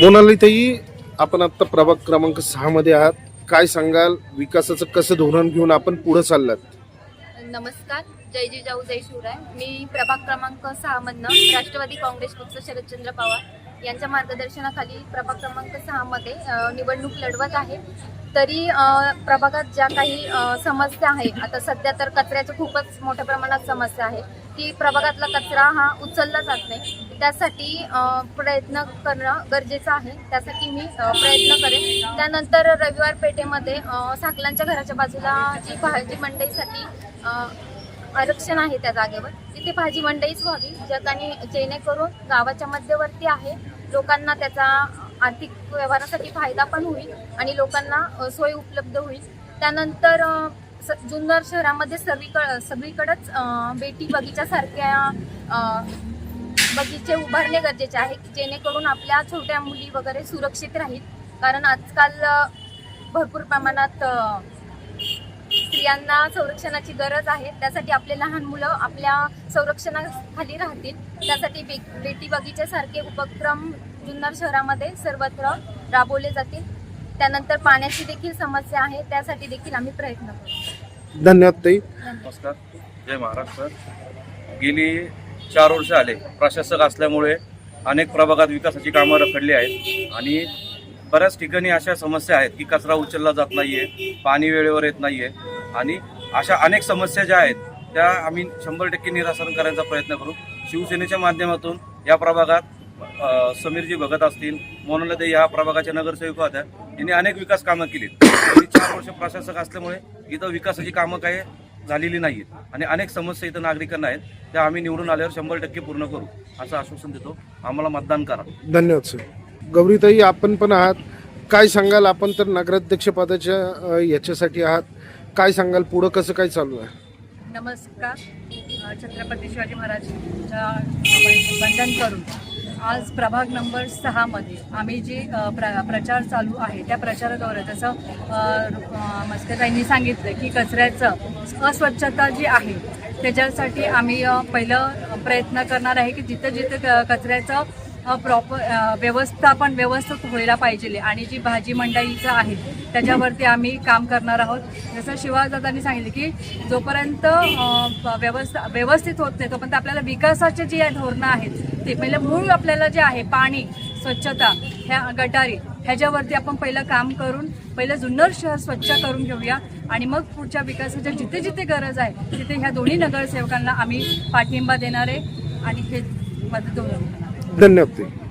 मोनालीताई आपण आता प्रभाग क्रमांक सहा मध्ये आहात. काय सांगाल? विकासाचं कसं धोरण घेऊन आपण पुढे चाललात? नमस्कार. जय जिजाऊ जय शिवराय. मी प्रभाग क्रमांक सहा मधनं राष्ट्रवादी काँग्रेस पक्ष शरदचंद्र पवार यांच्या मार्गदर्शनाखाली प्रभाग क्रमांक सहा मध्ये निवडणूक लढवत आहे. तरी प्रभागात ज्या काही समस्या आहे आता सध्या तर कचऱ्याचं खूपच मोठ्या प्रमाणात समस्या आहे. की प्रभागातला कचरा हा उचलला जात नाही. त्यासाठी प्रयत्न करणं गरजेचं आहे. त्यासाठी मी प्रयत्न करेन. त्यानंतर रविवार पेठेमध्ये अ, साकलांच्या घराच्या बाजूला जी भाजी मंडईसाठी आरक्षण आहे त्या जागेवर तिथे भाजी मंडईच व्हावी जगाने जेणेकरून गावाच्या मध्यवर्ती आहे. लोकांना त्याचा आर्थिक व्यवहारासाठी फायदा पण होईल आणि लोकांना सोय उपलब्ध होईल. त्यानंतर जुन्नर शहरामध्ये सर्वीकड सगळीकडंच बेटी बगीच्यासारख्या बगीचे उभारणे गरजेचे आहे जेणेकरून आपल्या छोट्या मुली वगैरे सुरक्षित राहील. कारण आजकाल भरपूर प्रमाणात स्त्रियांना संरक्षणाची गरज आहे. त्यासाठी आपले लहान मुलं आपल्या संरक्षणाखाली राहतील. त्यासाठी बे बेटी बगीच्यासारखे उपक्रम जुन्नर शहरामध्ये सर्वत्र राबवले जातील. त्यानंतर पाण्याची देखील समस्या आहे त्यासाठी देखील आम्ही प्रयत्न करू धन्यवाद ताई. नमस्कार. जय महाराष्ट्र गेली चार वर्ष आले. प्रशासक असल्यामुळे अनेक प्रभागात विकासाची कामं रखडली आहेत आणि बऱ्याच ठिकाणी अशा समस्या आहेत की कचरा उचलला जात नाहीये पाणी वेळेवर येत नाहीये आणि अशा अनेक समस्या ज्या आहेत त्या आम्ही शंभर टक्के निरासन करायचा प्रयत्न करू. शिवसेनेच्या माध्यमातून या प्रभागात समीरजी भगत असतील मोनालते या प्रभागाच्या नगरसेविका होत्या. यांनी अनेक विकास कामं केली चार वर्ष प्रशासक असल्यामुळे इथं विकासाची कामं काही झालेली नाहीत. आणि अनेक समस्या इथं नागरिकांना आहेत. त्या आम्ही निवडून आल्यावर शंभर टक्के पूर्ण करू असं आश्वासन देतो. आम्हाला मतदान करा. धन्यवाद सर. गौरीताई आपण पण आहात. काय सांगाल? आपण तर नगराध्यक्ष पदाच्या अ, याच्यासाठी आहात. काय सांगाल? पुढं कसं काय चालू आहे? नमस्कार. छत्रपती शिवाजी महाराजच्या आपण वंदन करून आज प्रभाग नंबर सहामध्ये आम्ही जी प्र प्रचार चालू आहे त्या प्रचाराद्वारे जसं मस्करताईंनी सांगितलं की कचऱ्याचं अस्वच्छता जी आहे त्याच्यासाठी आम्ही पहिलं प्रयत्न करणार आहे की जिथं जिथं क- कचऱ्याचं प्रॉपर व्यवस्थापन व्यवस्थित व्हायला पाहिजे आणि जी भाजी मंडईचं आहे त्याच्यावरती आम्ही काम करणार आहोत. जसं शिवाजातांनी सांगितलं की जोपर्यंत व्यवस्था व्यवस्थित होत नाही तोपर्यंत आपल्याला विकासाचे जी धोरणं आहेत ते पहिलं मूळ आपल्याला जे आहे पाणी स्वच्छता ह्या गटारी ह्याच्यावरती आपण पहिलं काम करून पहिलं जुन्नर शहर स्वच्छ करून घेऊया आणि मग पुढच्या विकासाच्या जिथे जिथे गरज आहे तिथे ह्या दोन्ही नगरसेवकांना आम्ही पाठिंबा देणार आहे आणि हे मदत होणार धन्यवाद ताई